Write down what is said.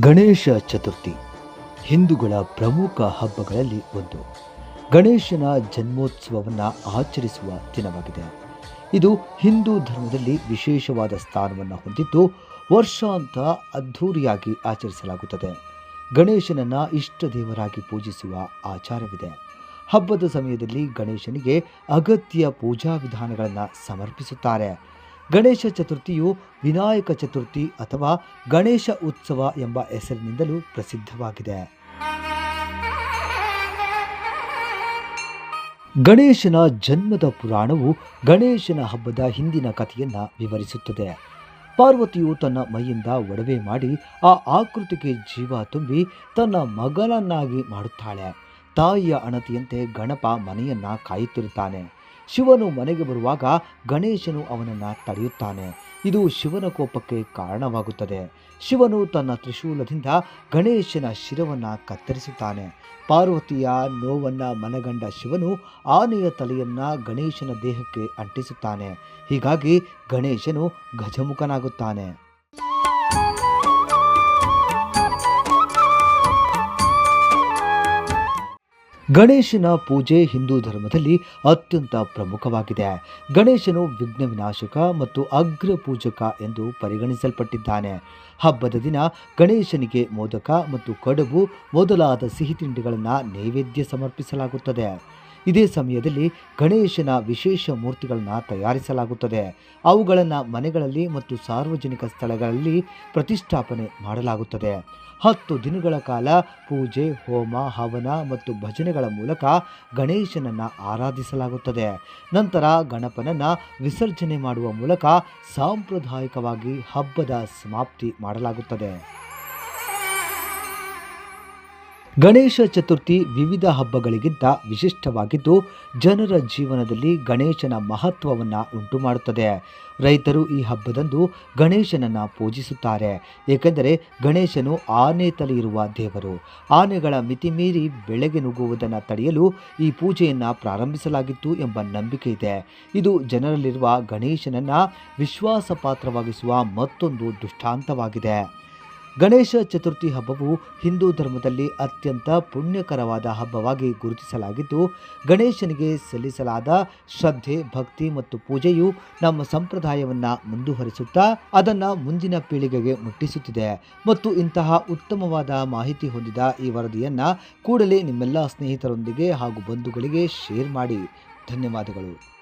ಗಣೇಶ ಚತುರ್ಥಿ, ಹಿಂದೂಗಳ ಪ್ರಮುಖ ಹಬ್ಬಗಳಲ್ಲಿ ಒಂದು. ಗಣೇಶನ ಜನ್ಮೋತ್ಸವವನ್ನು ಆಚರಿಸುವ ದಿನವಾಗಿದೆ. ಇದು ಹಿಂದೂ ಧರ್ಮದಲ್ಲಿ ವಿಶೇಷವಾದ ಸ್ಥಾನವನ್ನು ಹೊಂದಿದ್ದು, ವರ್ಷಾಂತ ಅದ್ಧೂರಿಯಾಗಿ ಆಚರಿಸಲಾಗುತ್ತದೆ. ಗಣೇಶನನ್ನು ಇಷ್ಟ ದೇವರಾಗಿ ಪೂಜಿಸುವ ಆಚಾರವಿದೆ. ಹಬ್ಬದ ಸಮಯದಲ್ಲಿ ಗಣೇಶನಿಗೆ ಅಗತ್ಯ ಪೂಜಾ ವಿಧಾನಗಳನ್ನು ಸಮರ್ಪಿಸುತ್ತಾರೆ. ಗಣೇಶ ಚತುರ್ಥಿಯು ವಿನಾಯಕ ಚತುರ್ಥಿ ಅಥವಾ ಗಣೇಶ ಉತ್ಸವ ಎಂಬ ಹೆಸರಿನಿಂದಲೂ ಪ್ರಸಿದ್ಧವಾಗಿದೆ. ಗಣೇಶನ ಜನ್ಮದ ಪುರಾಣವು ಗಣೇಶನ ಹಬ್ಬದ ಹಿಂದಿನ ಕಥೆಯನ್ನು ವಿವರಿಸುತ್ತದೆ. ಪಾರ್ವತಿಯು ತನ್ನ ಮೈಯಿಂದ ಒಡವೆ ಮಾಡಿ ಆ ಆಕೃತಿಗೆ ಜೀವ ತುಂಬಿ ತನ್ನ ಮಗನನ್ನಾಗಿ ಮಾಡುತ್ತಾಳೆ. ತಾಯಿಯ ಅಣತಿಯಂತೆ ಗಣಪ ಮನೆಯನ್ನ ಕಾಯುತ್ತಿರುತ್ತಾನೆ. ಶಿವನು ಮನೆಗೆ ಬರುವಾಗ ಗಣೇಶನು ಅವನನ್ನು ತಡೆಯುತ್ತಾನೆ. ಇದು ಶಿವನ ಕೋಪಕ್ಕೆ ಕಾರಣವಾಗುತ್ತದೆ. ಶಿವನು ತನ್ನ ತ್ರಿಶೂಲದಿಂದ ಗಣೇಶನ ಶಿರವನ್ನು ಕತ್ತರಿಸುತ್ತಾನೆ. ಪಾರ್ವತಿಯ ನೋವನ್ನು ಮನಗಂಡ ಶಿವನು ಆನೆಯ ತಲೆಯನ್ನ ಗಣೇಶನ ದೇಹಕ್ಕೆ ಅಂಟಿಸುತ್ತಾನೆ. ಹೀಗಾಗಿ ಗಣೇಶನು ಗಜಮುಖನಾಗುತ್ತಾನೆ. ಗಣೇಶನ ಪೂಜೆ ಹಿಂದೂ ಧರ್ಮದಲ್ಲಿ ಅತ್ಯಂತ ಪ್ರಮುಖವಾಗಿದೆ. ಗಣೇಶನು ವಿಘ್ನ ವಿನಾಶಕ ಮತ್ತು ಅಗ್ರ ಪೂಜಕ ಎಂದು ಪರಿಗಣಿಸಲ್ಪಟ್ಟಿದ್ದಾನೆ. ಹಬ್ಬದ ದಿನ ಗಣೇಶನಿಗೆ ಮೋದಕ ಮತ್ತು ಕಡುಬು ಮೊದಲಾದ ಸಿಹಿ ತಿಂಡಿಗಳನ್ನು ನೈವೇದ್ಯ ಸಮರ್ಪಿಸಲಾಗುತ್ತದೆ. ಇದೇ ಸಮಯದಲ್ಲಿ ಗಣೇಶನ ವಿಶೇಷ ಮೂರ್ತಿಗಳನ್ನು ತಯಾರಿಸಲಾಗುತ್ತದೆ. ಅವುಗಳನ್ನು ಮನೆಗಳಲ್ಲಿ ಮತ್ತು ಸಾರ್ವಜನಿಕ ಸ್ಥಳಗಳಲ್ಲಿ ಪ್ರತಿಷ್ಠಾಪನೆ ಮಾಡಲಾಗುತ್ತದೆ. ಹತ್ತು ದಿನಗಳ ಕಾಲ ಪೂಜೆ, ಹೋಮ, ಹವನ ಮತ್ತು ಭಜನೆಗಳ ಮೂಲಕ ಗಣೇಶನನ್ನು ಆರಾಧಿಸಲಾಗುತ್ತದೆ. ನಂತರ ಗಣಪನನ್ನು ವಿಸರ್ಜನೆ ಮಾಡುವ ಮೂಲಕ ಸಾಂಪ್ರದಾಯಿಕವಾಗಿ ಹಬ್ಬದ ಸಮಾಪ್ತಿ ಮಾಡಲಾಗುತ್ತದೆ. ಗಣೇಶ ಚತುರ್ಥಿ ವಿವಿಧ ಹಬ್ಬಗಳಿಗಿಂತ ವಿಶಿಷ್ಟವಾಗಿದ್ದು, ಜನರ ಜೀವನದಲ್ಲಿ ಗಣೇಶನ ಮಹತ್ವವನ್ನು ಉಂಟು ಮಾಡುತ್ತದೆ. ರೈತರು ಈ ಹಬ್ಬದಂದು ಗಣೇಶನನ್ನು ಪೂಜಿಸುತ್ತಾರೆ. ಏಕೆಂದರೆ ಗಣೇಶನು ಆನೆ ತಲೆ ಇರುವ ದೇವರು. ಆನೆಗಳ ಮಿತಿಮೀರಿ ಬೆಳೆಗೆ ನುಗ್ಗುವುದನ್ನು ತಡೆಯಲು ಈ ಪೂಜೆಯನ್ನು ಪ್ರಾರಂಭಿಸಲಾಗಿತ್ತು ಎಂಬ ನಂಬಿಕೆ ಇದೆ. ಇದು ಜನರಲ್ಲಿರುವ ಗಣೇಶನನ್ನು ವಿಶ್ವಾಸಪಾತ್ರವಾಗಿಸುವ ಮತ್ತೊಂದು ದೃಷ್ಟಾಂತವಾಗಿದೆ. ಗಣೇಶ ಚತುರ್ಥಿ ಹಬ್ಬವು ಹಿಂದೂ ಧರ್ಮದಲ್ಲಿ ಅತ್ಯಂತ ಪುಣ್ಯಕರವಾದ ಹಬ್ಬವಾಗಿ ಗುರುತಿಸಲಾಗಿದ್ದು, ಗಣೇಶನಿಗೆ ಸಲ್ಲಿಸಲಾದ ಶ್ರದ್ಧೆ, ಭಕ್ತಿ ಮತ್ತು ಪೂಜೆಯು ನಮ್ಮ ಸಂಪ್ರದಾಯವನ್ನು ಮುಂದುವರಿಸುತ್ತಾ, ಅದನ್ನು ಮುಂದಿನ ಪೀಳಿಗೆಗೆ ಮುಟ್ಟಿಸುತ್ತಿದೆ. ಮತ್ತು ಇಂತಹ ಉತ್ತಮವಾದ ಮಾಹಿತಿ ಹೊಂದಿದ ಈ ವರದಿಯನ್ನು ಕೂಡಲೇ ನಿಮ್ಮೆಲ್ಲ ಸ್ನೇಹಿತರೊಂದಿಗೆ ಹಾಗೂ ಬಂಧುಗಳಿಗೆ ಶೇರ್ ಮಾಡಿ. ಧನ್ಯವಾದಗಳು.